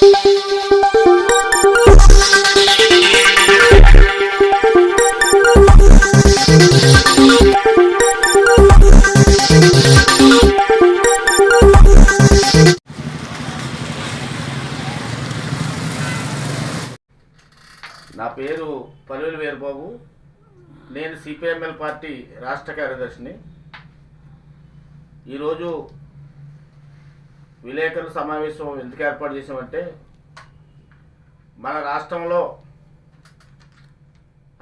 నా పేరు పల్లెలు వీరబాబు. నేను సిపిఎంఎల్ పార్టీ రాష్ట్ర కార్యదర్శిని. ఈరోజు విలేకరుల సమావేశం ఎందుకు ఏర్పాటు చేసామంటే మన రాష్ట్రంలో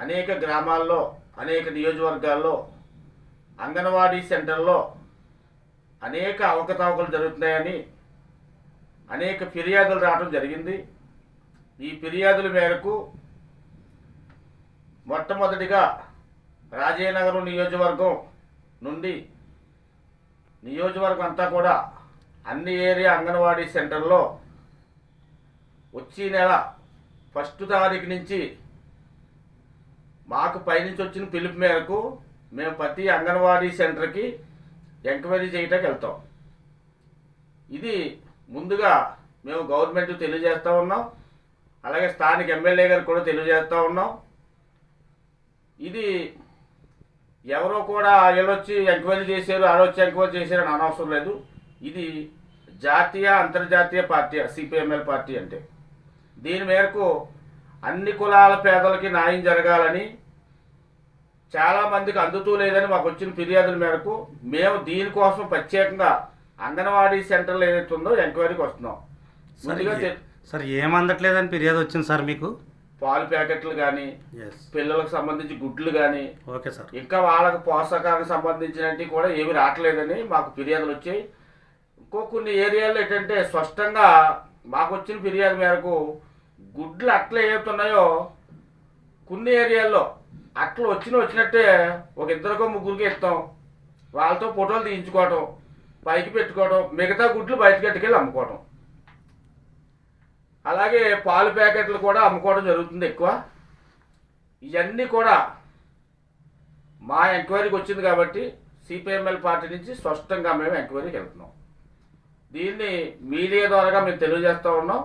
అనేక గ్రామాల్లో అనేక నియోజకవర్గాల్లో అంగన్వాడీ సెంటర్లో అనేక అవకతవకలు జరుగుతున్నాయని అనేక ఫిర్యాదులు రావడం జరిగింది. ఈ ఫిర్యాదుల మేరకు మొట్టమొదటిగా రాజేనగరం నియోజకవర్గం నుండి నియోజకవర్గం అంతా కూడా అన్ని ఏరియా అంగన్వాడీ సెంటర్లో వచ్చే నెల ఫస్ట్ తారీఖు నుంచి మాకు పైనుంచి వచ్చిన పిలుపు మేరకు మేము ప్రతి అంగన్వాడీ సెంటర్కి ఎంక్వైరీ చేయటానికి వెళ్తాం. ఇది ముందుగా మేము గవర్నమెంట్ తెలియజేస్తూ ఉన్నాం. అలాగే స్థానిక ఎమ్మెల్యే గారికి కూడా తెలియజేస్తూ ఉన్నాం. ఇది ఎవరో కూడా వీళ్ళొచ్చి ఎంక్వైరీ చేశారు ఆడొచ్చి ఎంక్వైరీ చేశారు అని అనవసరం లేదు. ఇది జాతీయ అంతర్జాతీయ పార్టీ సిపిఎంఎల్ పార్టీ అంటే. దీని మేరకు అన్ని కులాల పేదలకి న్యాయం జరగాలని చాలామందికి అందుతూ లేదని మాకు వచ్చిన ఫిర్యాదుల మేరకు మేము దీనికోసం ప్రత్యేకంగా అంగన్వాడీ సెంటర్లో ఏదైతే ఉందో ఎంక్వైరీకి వస్తున్నాం. సార్ ఏమందట్లేదని ఫిర్యాదు వచ్చింది సార్ మీకు? పాలు ప్యాకెట్లు కానీ పిల్లలకు సంబంధించి గుడ్లు కానీ ఓకే సార్. ఇంకా వాళ్ళకి పోషకానికి సంబంధించినవి కూడా ఏమి రావట్లేదని మాకు ఫిర్యాదులు వచ్చాయి. ఇంకో కొన్ని ఏరియాల్లో ఏంటంటే స్పష్టంగా మాకు వచ్చిన ఫిర్యాదు మేరకు గుడ్లు అట్లే ఏవుతున్నాయో కొన్ని ఏరియాల్లో అట్లు వచ్చిన వచ్చినట్టే ఒక ఇద్దరికో ముగ్గురికి ఇస్తాం. వాళ్ళతో ఫోటోలు తీయించుకోవటం పైకి పెట్టుకోవడం మిగతా గుడ్లు బయటకు ఎట్టుకెళ్ళి అమ్ముకోవటం. అలాగే పాలు ప్యాకెట్లు కూడా అమ్ముకోవడం జరుగుతుంది ఎక్కువ. ఇవన్నీ కూడా మా ఎంక్వైరీకి వచ్చింది కాబట్టి సిపిఎంఎల్ పార్టీ నుంచి స్పష్టంగా మేము ఎంక్వైరీకి వెళ్తున్నాం. దీన్ని మీడియా ద్వారా మేము తెలియజేస్తూ ఉన్నాం.